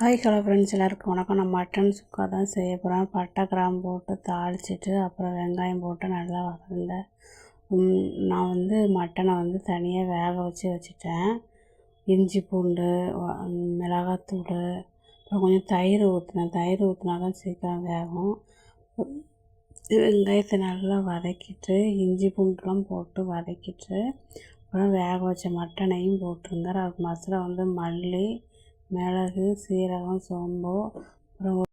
Hi hello friends எல்லாருக்கும் வணக்கம். நான் மட்டன் சுக்கா தான் செய்ய போகிறேன் பட்டை கிராம்பு போட்டு தாளிச்சிட்டு அப்புறம் வெங்காயம் போட்டு நல்லா வதந்தேன் நான் வந்து மட்டனை வந்து தனியாக வேக வச்சு வச்சுட்டேன். இஞ்சி பூண்டு மிளகாத்தூள் அப்புறம் கொஞ்சம் தயிர் ஊற்றினேன் தயிர் ஊற்றினா தான் சீக்கிரம் வேகும். வெங்காயத்தை நல்லா வதக்கிட்டு இஞ்சி பூண்டுலாம் போட்டு வதக்கிட்டு அப்புறம் வேக வச்ச மட்டனையும் போட்டுருங்க. அதுக்கு மசாலா வந்து மல்லி மிளகு சீரகம் சோம்பு அப்புறம்